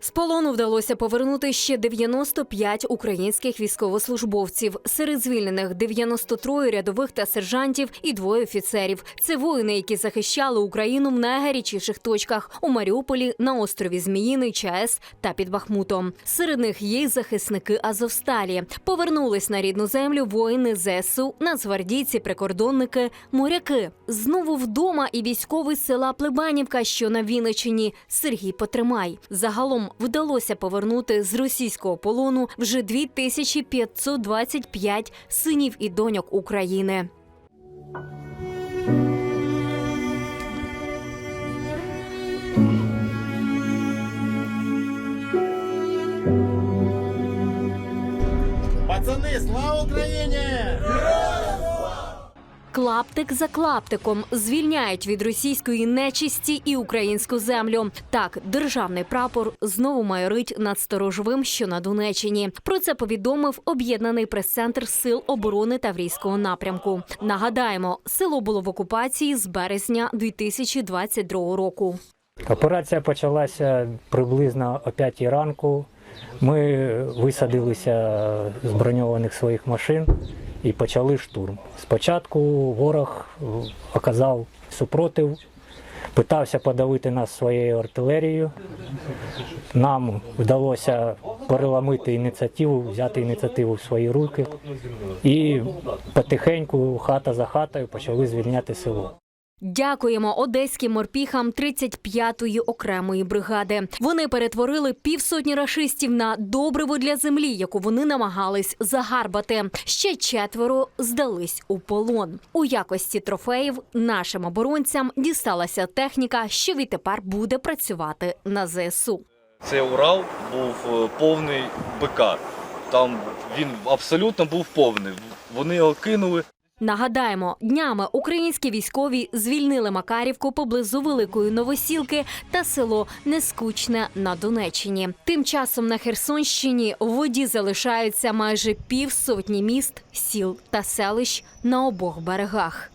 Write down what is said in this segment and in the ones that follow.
З полону вдалося повернути ще 95 українських військовослужбовців. Серед звільнених 93 рядових та сержантів і двоє офіцерів. Це воїни, які захищали Україну в найгарячіших точках у Маріуполі, на острові Зміїний, ЧАЕС та під Бахмутом. Серед них є й захисники Азовсталі. Повернулись на рідну землю воїни ЗСУ, нацгвардійці, прикордонники, моряки. Знову вдома і військовий села Плебанівка, що на Вінниччині, Сергій Потримай. Загалом вдалося повернути з російського полону вже 2525 синів і доньок України. Пацани, слава Україні! Клаптик за клаптиком звільняють від російської нечисті і українську землю. Так, державний прапор знову майорить над сторожовим, що на Донеччині. Про це повідомив об'єднаний прес-центр сил оборони Таврійського напрямку. Нагадаємо, село було в окупації з березня 2022 року. Операція почалася приблизно о 5 ранку. Ми висадилися з броньованих своїх машин і почали штурм. Спочатку ворог е, оказав супротив, питався подавити нас своєю артилерією. Нам вдалося переламити ініціативу, взяти ініціативу в свої руки і потихеньку, хата за хатою, почали звільняти село. Дякуємо одеським морпіхам 35-ї окремої бригади. Вони перетворили півсотні рашистів на добриво для землі, яку вони намагались загарбати. Ще четверо здались у полон. У якості трофеїв нашим оборонцям дісталася техніка, що відтепер буде працювати на ЗСУ. Цей Урал був е, повний БК. Там він абсолютно був повний. Вони його кинули. Нагадаємо, днями українські військові звільнили Макарівку поблизу Великої Новосілки та село Нескучне на Донеччині. Тим часом на Херсонщині в воді залишаються майже півсотні міст, сіл та селищ на обох берегах.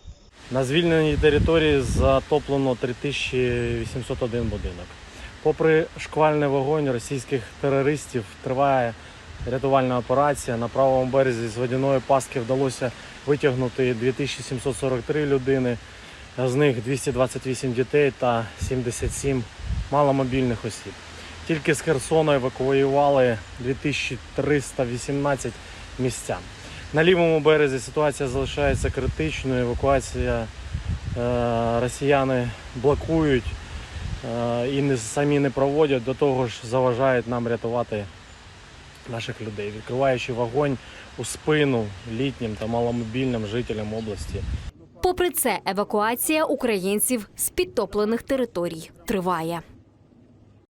На звільненій території затоплено 3801 будинок. Попри шквальний вогонь російських терористів, триває рятувальна операція. На правому березі з водяної пастки вдалося витягнути 2743 людини, з них 228 дітей та 77 маломобільних осіб. Тільки з Херсона евакуювали 2318 містян. На лівому березі ситуація залишається критичною. Евакуація е, росіяни блокують е, і самі не проводять, до того ж заважають нам рятувати наших людей, відкриваючи вогонь у спину літнім та маломобільним жителям області. Попри це, евакуація українців з підтоплених територій триває.